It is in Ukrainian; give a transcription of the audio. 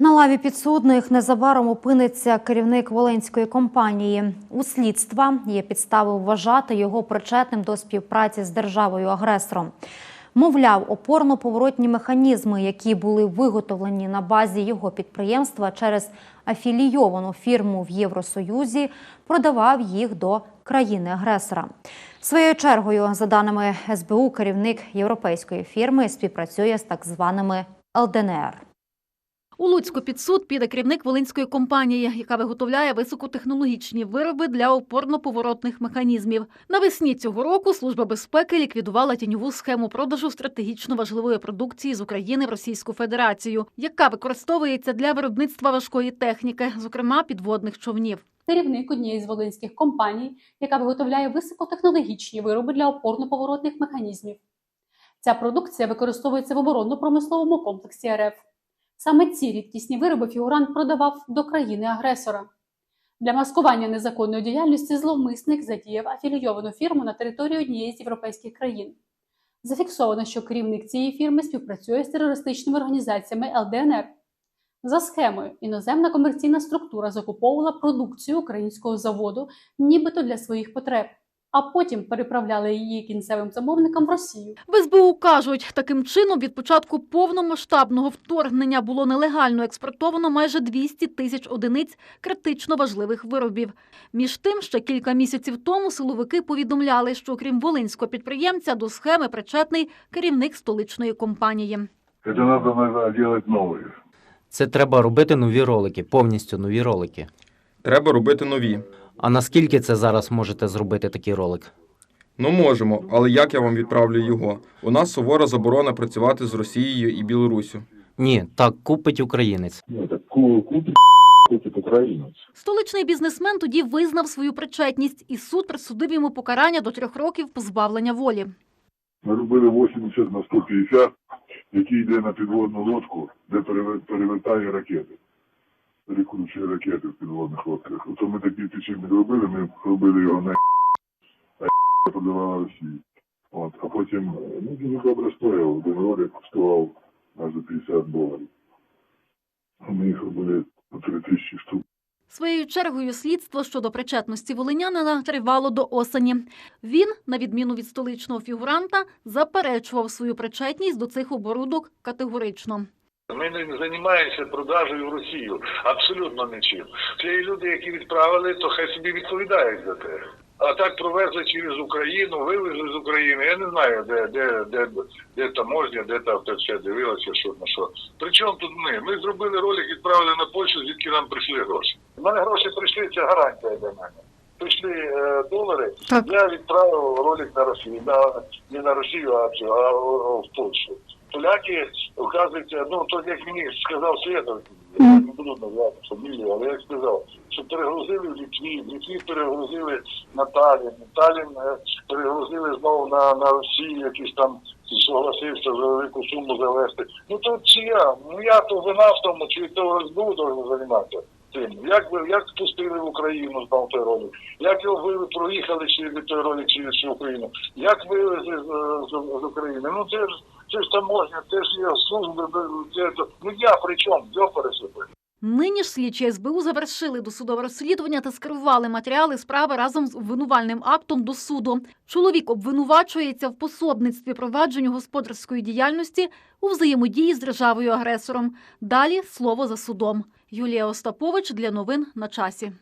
На лаві підсудних незабаром опиниться керівник волинської компанії. У слідства є підстави вважати його причетним до співпраці з державою-агресором. Мовляв, опорно-поворотні механізми, які були виготовлені на базі його підприємства через афілійовану фірму в Євросоюзі, продавав їх до країни-агресора. Своєю чергою, за даними СБУ, керівник європейської фірми співпрацює з так званими ЛДНР. У Луцьку під суд піде керівник волинської компанії, яка виготовляє високотехнологічні вироби для опорно-поворотних механізмів. Навесні цього року Служба безпеки ліквідувала тіньову схему продажу стратегічно важливої продукції з України в Російську Федерацію, яка використовується для виробництва важкої техніки, зокрема підводних човнів. керівник однієї з волинських компаній, яка виготовляє високотехнологічні вироби для опорно-поворотних механізмів. Ця продукція використовується в оборонно-промисловому комплексі РФ. Саме ці рідкісні вироби фігурант продавав до країни-агресора. Для маскування незаконної діяльності зловмисник задіяв афілійовану фірму на території однієї з європейських країн. Зафіксовано, що керівник цієї фірми співпрацює з терористичними організаціями ЛДНР. За схемою, іноземна комерційна структура закуповувала продукцію українського заводу, нібито для своїх потреб, а потім переправляла її кінцевим замовникам в Росію. В СБУ кажуть, таким чином від початку повномасштабного вторгнення було нелегально експортовано майже 200 тисяч одиниць критично важливих виробів. Між тим, ще кілька місяців тому силовики повідомляли, що крім волинського підприємця до схеми причетний керівник столичної компанії. Это надо иногда делать новые. Це треба робити нові ролики, повністю нові ролики. Треба робити нові. А наскільки це зараз можете зробити такий ролик? Ну можемо, але як я вам відправлю його? У нас сувора заборона працювати з Росією і Білоруссю. Ні, так купить українець. Ну, так ку- купит, купит. Столичний бізнесмен тоді визнав свою причетність, і суд присудив йому покарання до трьох років позбавлення волі. Ми робили 80 на 150, який йде на підводну лодку, де переве- перевертає ракети. Перекручує ракети в підводних лодках. Ото ми такий тичинник робили, ми робили його на а подавала Росії. От, а потім, ну, дуже добре стояв, один ролик коштував майже 50 доларів. Ми їх робили по 3 тисячі штук. Своєю чергою слідство щодо причетності волинянина тривало до осені. Він, на відміну від столичного фігуранта, заперечував свою причетність до цих оборудок категорично. Ми не займаємося продажею в Росію. Абсолютно нічим. Це є люди, які відправили, то хай собі відповідають за те. А так провезли через Україну, вивезли з України. Я не знаю, де, де, де, де таможня, де там все дивилося, що на що. Причому тут ми? Ми зробили ролик, відправили на Польщу, звідки нам прийшли гроші. У мене гроші прийшли, це гарантія для мене. Прийшли е, долари, Так. я відправив ролик на Росію. На, не на Росію, а, а о, в Польщу. Поляки, вказується, ну то як мені сказав Свєтов, я не буду назвати фамілію, але як сказав, що перегрузили в Літві, в Літві перегрузили на Талін, Талін е, перегрузили знову на, на Росію, якийсь там согласився за велику суму завести. Ну то чи я? Ну я то вина в тому, чи то СБУ должен займатися цим. Як ви як спустили в Україну знов той ролик? Як його ви проїхали через той ролик через всю Україну? Як вивезли з, з, з України? Ну це ж це ж таможня, це ж є служби, ну я при чому? Дьопери себе. Нині ж слідчі СБУ завершили досудове розслідування та скерували матеріали справи разом з обвинувальним актом до суду. Чоловік обвинувачується в пособництві провадженню господарської діяльності у взаємодії з державою агресором. Далі слово за судом. Юлія Остапович для новин на часі.